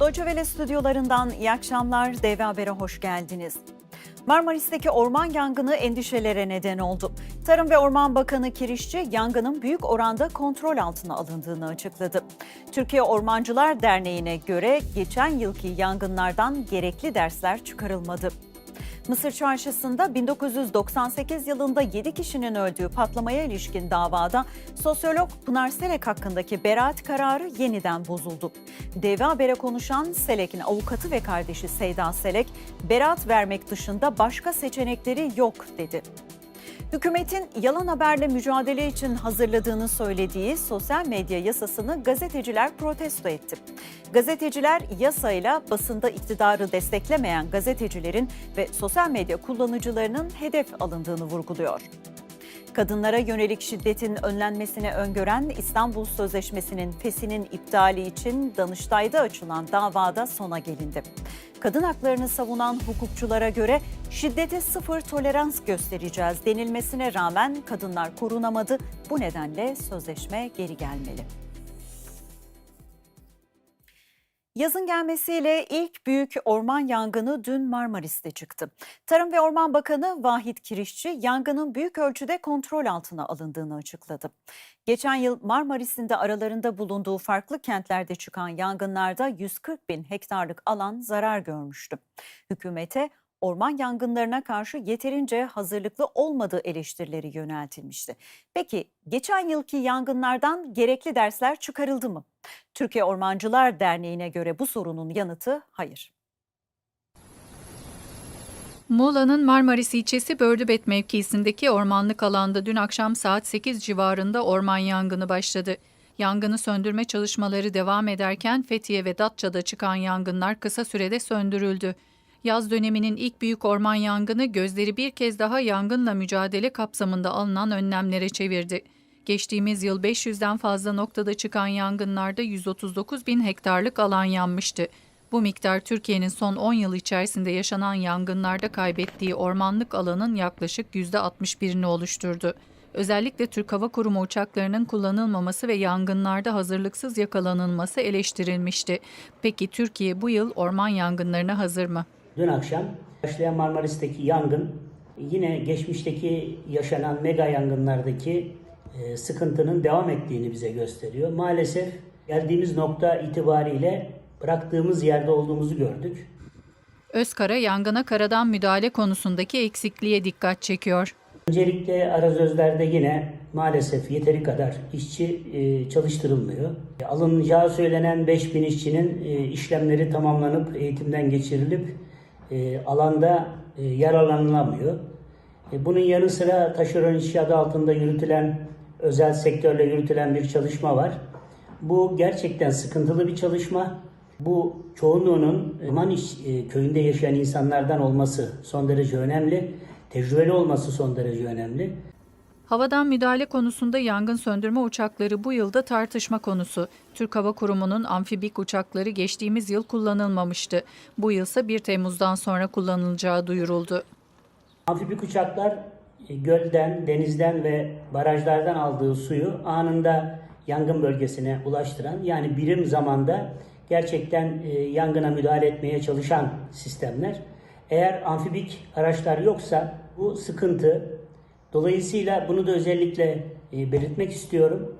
Deutsche stüdyolarından iyi akşamlar. DV Haber'e hoş geldiniz. Marmaris'teki orman yangını endişelere neden oldu. Tarım ve Orman Bakanı Kirişçi yangının büyük oranda kontrol altına alındığını açıkladı. Türkiye Ormancılar Derneği'ne göre geçen yılki yangınlardan gerekli dersler çıkarılmadı. Mısır Çarşısı'nda 1998 yılında 7 kişinin öldüğü patlamaya ilişkin davada sosyolog Pınar Selek hakkındaki beraat kararı yeniden bozuldu. DV Haber'e konuşan Selek'in avukatı ve kardeşi Seyda Selek, beraat vermek dışında başka seçenekleri yok dedi. Hükümetin yalan haberle mücadele için hazırladığını söylediği sosyal medya yasasını gazeteciler protesto etti. Gazeteciler yasayla basında iktidarı desteklemeyen gazetecilerin ve sosyal medya kullanıcılarının hedef alındığını vurguluyor. Kadınlara yönelik şiddetin önlenmesine öngören İstanbul Sözleşmesi'nin fesinin iptali için Danıştay'da açılan davada sona gelindi. Kadın haklarını savunan hukukçulara göre şiddete sıfır tolerans göstereceğiz denilmesine rağmen kadınlar korunamadı. Bu nedenle sözleşme geri gelmeli. Yazın gelmesiyle ilk büyük orman yangını dün Marmaris'te çıktı. Tarım ve Orman Bakanı Vahit Kirişçi yangının büyük ölçüde kontrol altına alındığını açıkladı. Geçen yıl Marmaris'in de aralarında bulunduğu farklı kentlerde çıkan yangınlarda 140 bin hektarlık alan zarar görmüştü. Hükümete orman yangınlarına karşı yeterince hazırlıklı olmadığı eleştirileri yöneltilmişti. Peki geçen yılki yangınlardan gerekli dersler çıkarıldı mı? Türkiye Ormancılar Derneği'ne göre bu sorunun yanıtı hayır. Muğla'nın Marmaris ilçesi Bördübet mevkiisindeki ormanlık alanda dün akşam saat 8 civarında orman yangını başladı. Yangını söndürme çalışmaları devam ederken Fethiye ve Datça'da çıkan yangınlar kısa sürede söndürüldü. Yaz döneminin ilk büyük orman yangını gözleri bir kez daha yangınla mücadele kapsamında alınan önlemlere çevirdi. Geçtiğimiz yıl 500'den fazla noktada çıkan yangınlarda 139 bin hektarlık alan yanmıştı. Bu miktar Türkiye'nin son 10 yıl içerisinde yaşanan yangınlarda kaybettiği ormanlık alanın yaklaşık %61'ini oluşturdu. Özellikle Türk Hava Kurumu uçaklarının kullanılmaması ve yangınlarda hazırlıksız yakalanılması eleştirilmişti. Peki Türkiye bu yıl orman yangınlarına hazır mı? Dün akşam başlayan Marmaris'teki yangın yine geçmişteki yaşanan mega yangınlardaki e, sıkıntının devam ettiğini bize gösteriyor. Maalesef geldiğimiz nokta itibariyle bıraktığımız yerde olduğumuzu gördük. Özkara yangına karadan müdahale konusundaki eksikliğe dikkat çekiyor. Öncelikle arazözlerde yine maalesef yeteri kadar işçi e, çalıştırılmıyor. Alınacağı söylenen 5000 işçinin e, işlemleri tamamlanıp eğitimden geçirilip e, alanda e, yararlanılamıyor. E, bunun yanı sıra taşeron işçi adı altında yürütülen özel sektörle yürütülen bir çalışma var. Bu gerçekten sıkıntılı bir çalışma. Bu çoğunluğunun Maniş e, köyünde yaşayan insanlardan olması son derece önemli. Tecrübeli olması son derece önemli. Havadan müdahale konusunda yangın söndürme uçakları bu yılda tartışma konusu. Türk Hava Kurumu'nun amfibik uçakları geçtiğimiz yıl kullanılmamıştı. Bu yılsa 1 Temmuz'dan sonra kullanılacağı duyuruldu. Amfibik uçaklar e, gölden, denizden ve barajlardan aldığı suyu anında yangın bölgesine ulaştıran yani birim zamanda gerçekten e, yangına müdahale etmeye çalışan sistemler. Eğer amfibik araçlar yoksa bu sıkıntı. Dolayısıyla bunu da özellikle e, belirtmek istiyorum.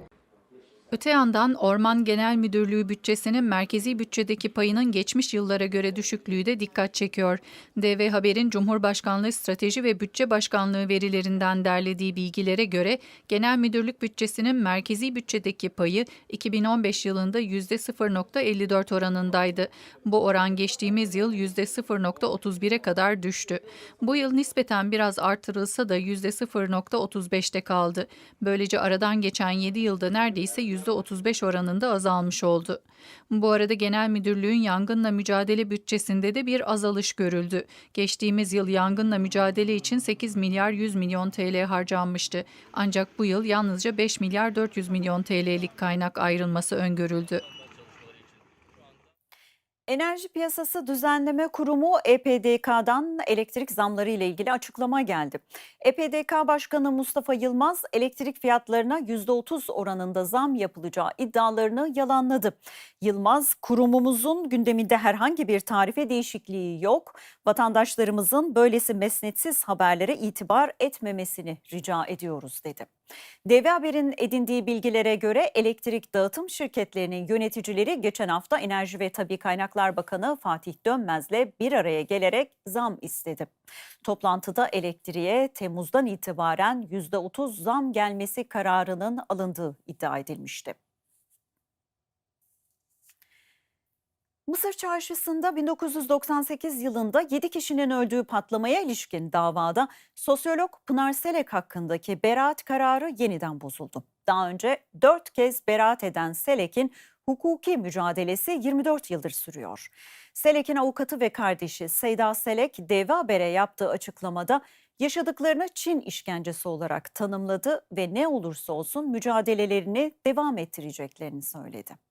Öte yandan Orman Genel Müdürlüğü bütçesinin merkezi bütçedeki payının geçmiş yıllara göre düşüklüğü de dikkat çekiyor. DV Haber'in Cumhurbaşkanlığı Strateji ve Bütçe Başkanlığı verilerinden derlediği bilgilere göre Genel Müdürlük bütçesinin merkezi bütçedeki payı 2015 yılında %0.54 oranındaydı. Bu oran geçtiğimiz yıl %0.31'e kadar düştü. Bu yıl nispeten biraz artırılsa da %0.35'te kaldı. Böylece aradan geçen 7 yılda neredeyse %35 oranında azalmış oldu. Bu arada genel müdürlüğün yangınla mücadele bütçesinde de bir azalış görüldü. Geçtiğimiz yıl yangınla mücadele için 8 milyar 100 milyon TL harcanmıştı. Ancak bu yıl yalnızca 5 milyar 400 milyon TL'lik kaynak ayrılması öngörüldü. Enerji Piyasası Düzenleme Kurumu EPDK'dan elektrik zamları ile ilgili açıklama geldi. EPDK Başkanı Mustafa Yılmaz elektrik fiyatlarına %30 oranında zam yapılacağı iddialarını yalanladı. Yılmaz, kurumumuzun gündeminde herhangi bir tarife değişikliği yok. Vatandaşlarımızın böylesi mesnetsiz haberlere itibar etmemesini rica ediyoruz dedi. DV Haber'in edindiği bilgilere göre elektrik dağıtım şirketlerinin yöneticileri geçen hafta Enerji ve Tabi Kaynaklar Bakanı Fatih Dönmez'le bir araya gelerek zam istedi. Toplantıda elektriğe Temmuz'dan itibaren %30 zam gelmesi kararının alındığı iddia edilmişti. Mısır çarşısında 1998 yılında 7 kişinin öldüğü patlamaya ilişkin davada sosyolog Pınar Selek hakkındaki beraat kararı yeniden bozuldu. Daha önce 4 kez beraat eden Selek'in hukuki mücadelesi 24 yıldır sürüyor. Selek'in avukatı ve kardeşi Seyda Selek, Deva Haber'e yaptığı açıklamada yaşadıklarını Çin işkencesi olarak tanımladı ve ne olursa olsun mücadelelerini devam ettireceklerini söyledi.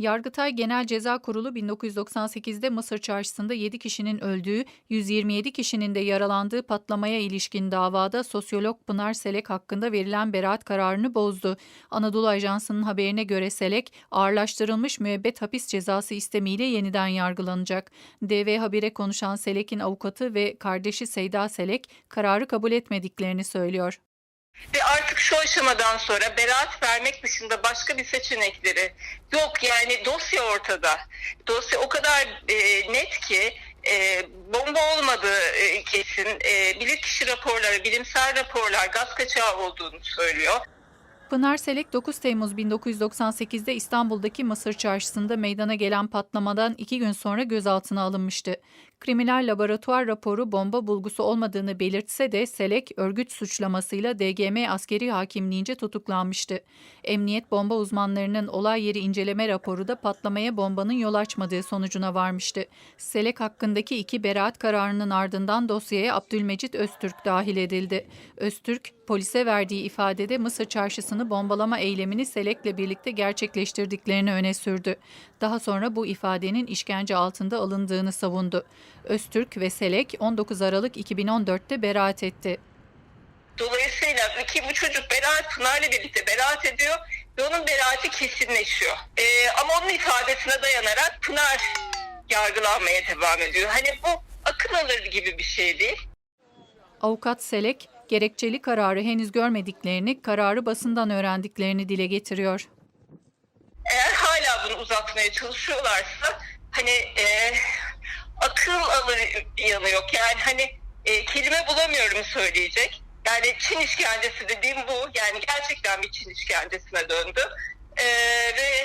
Yargıtay Genel Ceza Kurulu 1998'de Mısır çarşısında 7 kişinin öldüğü, 127 kişinin de yaralandığı patlamaya ilişkin davada sosyolog Pınar Selek hakkında verilen beraat kararını bozdu. Anadolu Ajansı'nın haberine göre Selek, ağırlaştırılmış müebbet hapis cezası istemiyle yeniden yargılanacak. DV Haber'e konuşan Selek'in avukatı ve kardeşi Seyda Selek, kararı kabul etmediklerini söylüyor. Ve artık şu aşamadan sonra beraat vermek dışında başka bir seçenekleri yok. Yani dosya ortada. Dosya o kadar e, net ki e, bomba olmadığı e, kesin. E, bilirkişi raporları, bilimsel raporlar gaz kaçağı olduğunu söylüyor. Pınar Selek 9 Temmuz 1998'de İstanbul'daki Mısır Çarşısı'nda meydana gelen patlamadan iki gün sonra gözaltına alınmıştı. Kriminal laboratuvar raporu bomba bulgusu olmadığını belirtse de Selek örgüt suçlamasıyla DGM askeri hakimliğince tutuklanmıştı. Emniyet bomba uzmanlarının olay yeri inceleme raporu da patlamaya bombanın yol açmadığı sonucuna varmıştı. Selek hakkındaki iki beraat kararının ardından dosyaya Abdülmecit Öztürk dahil edildi. Öztürk, polise verdiği ifadede Mısır çarşısını bombalama eylemini Selek'le birlikte gerçekleştirdiklerini öne sürdü. Daha sonra bu ifadenin işkence altında alındığını savundu. Öztürk ve Selek 19 Aralık 2014'te beraat etti. Dolayısıyla iki bu çocuk beraat Pınar'la birlikte beraat ediyor ve onun beraati kesinleşiyor. E, ama onun ifadesine dayanarak Pınar yargılanmaya devam ediyor. Hani bu akıl alır gibi bir şey değil. Avukat Selek, gerekçeli kararı henüz görmediklerini, kararı basından öğrendiklerini dile getiriyor. eğer hala bunu uzatmaya çalışıyorlarsa hani e, akıl alır yanı yok. Yani hani e, kelime bulamıyorum söyleyecek. Yani Çin işkencesi dediğim bu. Yani gerçekten bir Çin işkencesine döndü. E, ve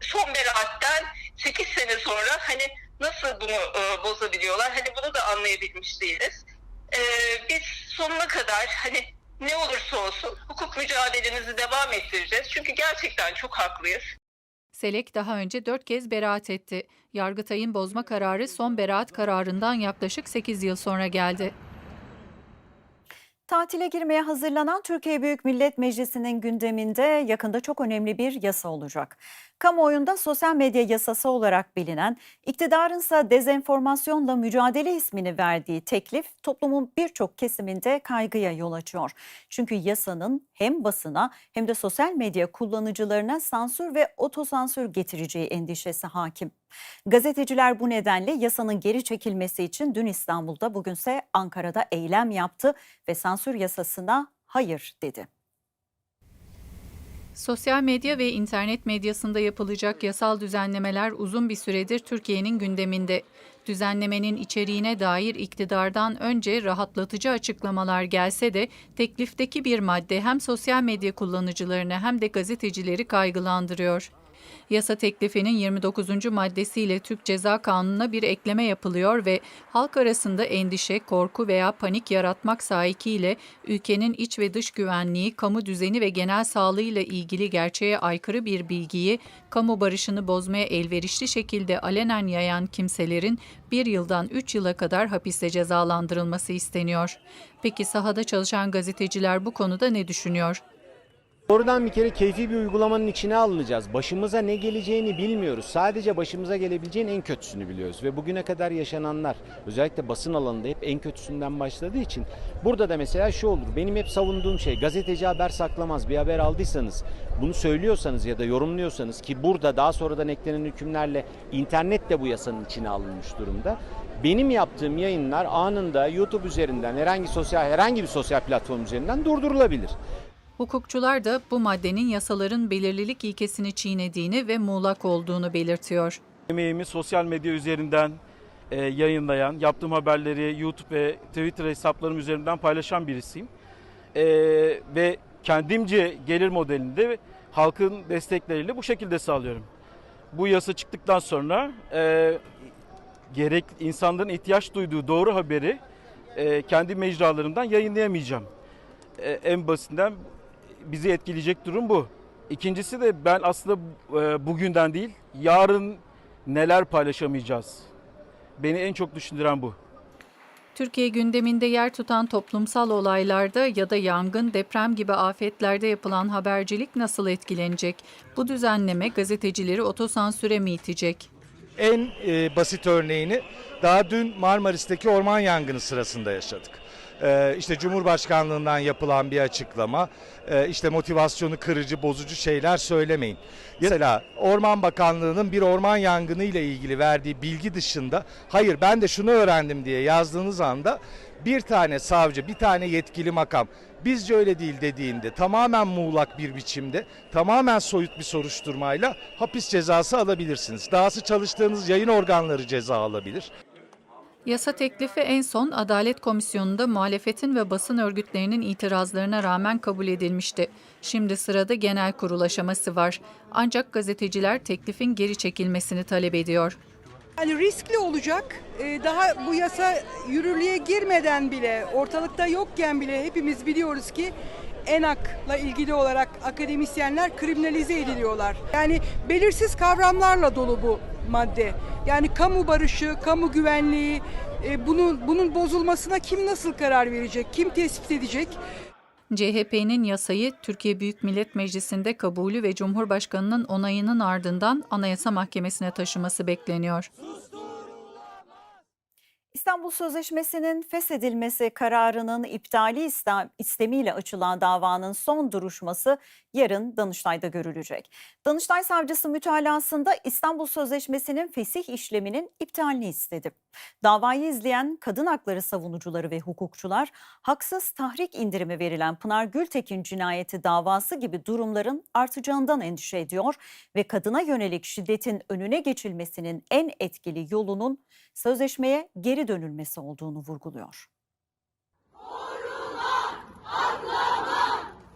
son beraatten 8 sene sonra hani nasıl bunu e, bozabiliyorlar? Hani bunu da anlayabilmiş değiliz. E, biz sonuna kadar hani ne olursa olsun hukuk mücadelemizi devam ettireceğiz. Çünkü gerçekten çok haklıyız. Selek daha önce dört kez beraat etti. Yargıtay'ın bozma kararı son beraat kararından yaklaşık 8 yıl sonra geldi. Tatile girmeye hazırlanan Türkiye Büyük Millet Meclisi'nin gündeminde yakında çok önemli bir yasa olacak. Kamuoyunda sosyal medya yasası olarak bilinen, iktidarınsa dezenformasyonla mücadele ismini verdiği teklif toplumun birçok kesiminde kaygıya yol açıyor. Çünkü yasanın hem basına hem de sosyal medya kullanıcılarına sansür ve otosansür getireceği endişesi hakim. Gazeteciler bu nedenle yasanın geri çekilmesi için dün İstanbul'da bugünse Ankara'da eylem yaptı ve sansür yasasına hayır dedi. Sosyal medya ve internet medyasında yapılacak yasal düzenlemeler uzun bir süredir Türkiye'nin gündeminde. Düzenlemenin içeriğine dair iktidardan önce rahatlatıcı açıklamalar gelse de teklifteki bir madde hem sosyal medya kullanıcılarını hem de gazetecileri kaygılandırıyor. Yasa teklifinin 29. maddesiyle Türk Ceza Kanunu'na bir ekleme yapılıyor ve halk arasında endişe, korku veya panik yaratmak sahikiyle ülkenin iç ve dış güvenliği, kamu düzeni ve genel sağlığıyla ilgili gerçeğe aykırı bir bilgiyi kamu barışını bozmaya elverişli şekilde alenen yayan kimselerin bir yıldan 3 yıla kadar hapiste cezalandırılması isteniyor. Peki sahada çalışan gazeteciler bu konuda ne düşünüyor? Doğrudan bir kere keyfi bir uygulamanın içine alınacağız. Başımıza ne geleceğini bilmiyoruz. Sadece başımıza gelebileceğin en kötüsünü biliyoruz. Ve bugüne kadar yaşananlar özellikle basın alanında hep en kötüsünden başladığı için burada da mesela şu olur. Benim hep savunduğum şey gazeteci haber saklamaz. Bir haber aldıysanız bunu söylüyorsanız ya da yorumluyorsanız ki burada daha sonradan eklenen hükümlerle internet de bu yasanın içine alınmış durumda. Benim yaptığım yayınlar anında YouTube üzerinden herhangi sosyal herhangi bir sosyal platform üzerinden durdurulabilir. Hukukçular da bu maddenin yasaların belirlilik ilkesini çiğnediğini ve muğlak olduğunu belirtiyor. Emeğimi sosyal medya üzerinden e, yayınlayan, yaptığım haberleri YouTube ve Twitter hesaplarım üzerinden paylaşan birisiyim. E, ve kendimce gelir modelinde halkın destekleriyle bu şekilde sağlıyorum. Bu yasa çıktıktan sonra e, gerek insanların ihtiyaç duyduğu doğru haberi e, kendi mecralarımdan yayınlayamayacağım. E, en basitinden bizi etkileyecek durum bu. İkincisi de ben aslında e, bugünden değil, yarın neler paylaşamayacağız. Beni en çok düşündüren bu. Türkiye gündeminde yer tutan toplumsal olaylarda ya da yangın, deprem gibi afetlerde yapılan habercilik nasıl etkilenecek? Bu düzenleme gazetecileri otosansüre mi itecek? En e, basit örneğini daha dün Marmaris'teki orman yangını sırasında yaşadık. E, işte Cumhurbaşkanlığından yapılan bir açıklama, e, işte motivasyonu kırıcı, bozucu şeyler söylemeyin. Mesela Orman Bakanlığı'nın bir orman yangını ile ilgili verdiği bilgi dışında, hayır ben de şunu öğrendim diye yazdığınız anda bir tane savcı, bir tane yetkili makam bizce öyle değil dediğinde tamamen muğlak bir biçimde, tamamen soyut bir soruşturmayla hapis cezası alabilirsiniz. Dahası çalıştığınız yayın organları ceza alabilir. Yasa teklifi en son Adalet Komisyonu'nda muhalefetin ve basın örgütlerinin itirazlarına rağmen kabul edilmişti. Şimdi sırada genel kurul aşaması var. Ancak gazeteciler teklifin geri çekilmesini talep ediyor. Yani riskli olacak. Ee, Daha bu yasa yürürlüğe girmeden bile, ortalıkta yokken bile hepimiz biliyoruz ki ENAK'la ilgili olarak akademisyenler kriminalize ediliyorlar. Yani belirsiz kavramlarla dolu bu madde. Yani kamu barışı, kamu güvenliği, e, bunun bunun bozulmasına kim nasıl karar verecek, kim tespit edecek? CHP'nin yasayı Türkiye Büyük Millet Meclisi'nde kabulü ve Cumhurbaşkanı'nın onayının ardından Anayasa Mahkemesi'ne taşıması bekleniyor. İstanbul Sözleşmesi'nin feshedilmesi kararının iptali iste- istemiyle açılan davanın son duruşması yarın Danıştay'da görülecek. Danıştay savcısı mütalasında İstanbul Sözleşmesi'nin fesih işleminin iptalini istedi. Davayı izleyen kadın hakları savunucuları ve hukukçular haksız tahrik indirimi verilen Pınar Gültekin cinayeti davası gibi durumların artacağından endişe ediyor ve kadına yönelik şiddetin önüne geçilmesinin en etkili yolunun sözleşmeye geri dönülmesi olduğunu vurguluyor.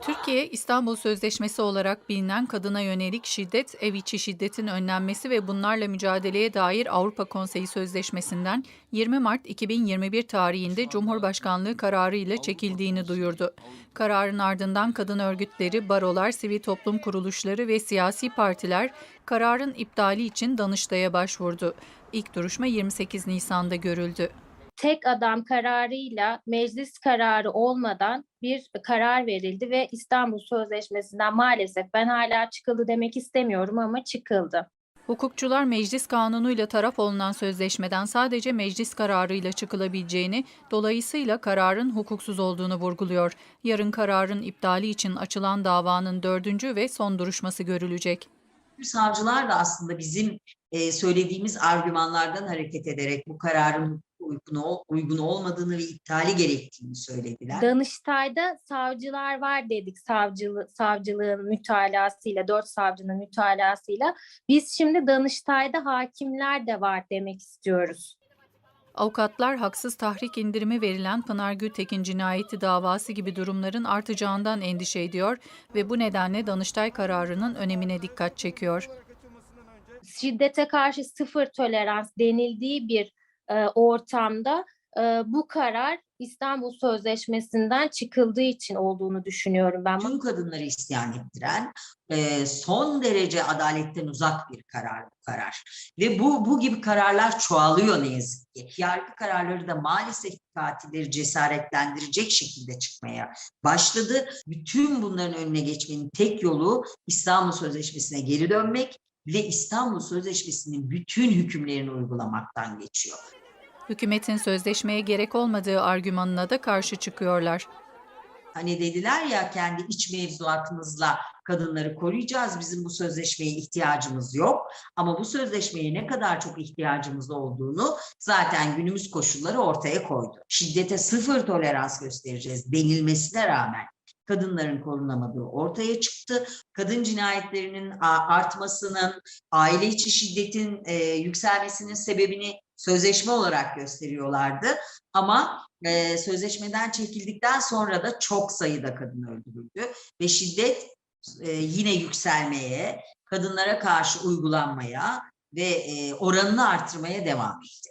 Türkiye, İstanbul Sözleşmesi olarak bilinen kadına yönelik şiddet, ev içi şiddetin önlenmesi ve bunlarla mücadeleye dair Avrupa Konseyi Sözleşmesi'nden 20 Mart 2021 tarihinde Cumhurbaşkanlığı kararı ile çekildiğini duyurdu. Kararın ardından kadın örgütleri, barolar, sivil toplum kuruluşları ve siyasi partiler kararın iptali için Danıştay'a başvurdu. İlk duruşma 28 Nisan'da görüldü. tek adam kararıyla meclis kararı olmadan bir karar verildi ve İstanbul Sözleşmesi'nden maalesef ben hala çıkıldı demek istemiyorum ama çıkıldı. Hukukçular meclis kanunuyla taraf olunan sözleşmeden sadece meclis kararıyla çıkılabileceğini, dolayısıyla kararın hukuksuz olduğunu vurguluyor. Yarın kararın iptali için açılan davanın dördüncü ve son duruşması görülecek. savcılar da aslında bizim e, söylediğimiz argümanlardan hareket ederek bu kararın uygun, ol- uygun olmadığını ve iptali gerektiğini söylediler. Danıştay'da savcılar var dedik savcılı, savcılığın mütalasıyla, dört savcının mütalasıyla. Biz şimdi Danıştay'da hakimler de var demek istiyoruz. Avukatlar haksız tahrik indirimi verilen Pınar Gültekin cinayeti davası gibi durumların artacağından endişe ediyor ve bu nedenle Danıştay kararının önemine dikkat çekiyor. Şiddete karşı sıfır tolerans denildiği bir e, ortamda e, bu karar İstanbul Sözleşmesi'nden çıkıldığı için olduğunu düşünüyorum ben. Tüm kadınları isyan ettiren e, son derece adaletten uzak bir karar bu karar. Ve bu bu gibi kararlar çoğalıyor ne yazık ki. Yargı kararları da maalesef katilleri cesaretlendirecek şekilde çıkmaya başladı. Bütün bunların önüne geçmenin tek yolu İstanbul Sözleşmesi'ne geri dönmek ve İstanbul Sözleşmesi'nin bütün hükümlerini uygulamaktan geçiyor. Hükümetin sözleşmeye gerek olmadığı argümanına da karşı çıkıyorlar. Hani dediler ya kendi iç mevzuatımızla kadınları koruyacağız. Bizim bu sözleşmeye ihtiyacımız yok. Ama bu sözleşmeye ne kadar çok ihtiyacımız olduğunu zaten günümüz koşulları ortaya koydu. Şiddete sıfır tolerans göstereceğiz denilmesine rağmen kadınların korunamadığı ortaya çıktı. Kadın cinayetlerinin artmasının, aile içi şiddetin e, yükselmesinin sebebini sözleşme olarak gösteriyorlardı. Ama e, sözleşmeden çekildikten sonra da çok sayıda kadın öldürüldü ve şiddet e, yine yükselmeye, kadınlara karşı uygulanmaya ve e, oranını artırmaya devam etti.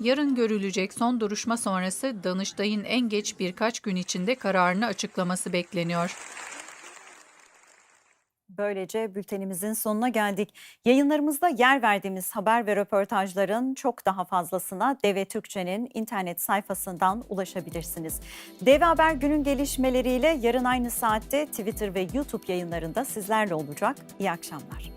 Yarın görülecek son duruşma sonrası Danıştay'ın en geç birkaç gün içinde kararını açıklaması bekleniyor. Böylece bültenimizin sonuna geldik. Yayınlarımızda yer verdiğimiz haber ve röportajların çok daha fazlasına Deve Türkçe'nin internet sayfasından ulaşabilirsiniz. Deve Haber günün gelişmeleriyle yarın aynı saatte Twitter ve YouTube yayınlarında sizlerle olacak. İyi akşamlar.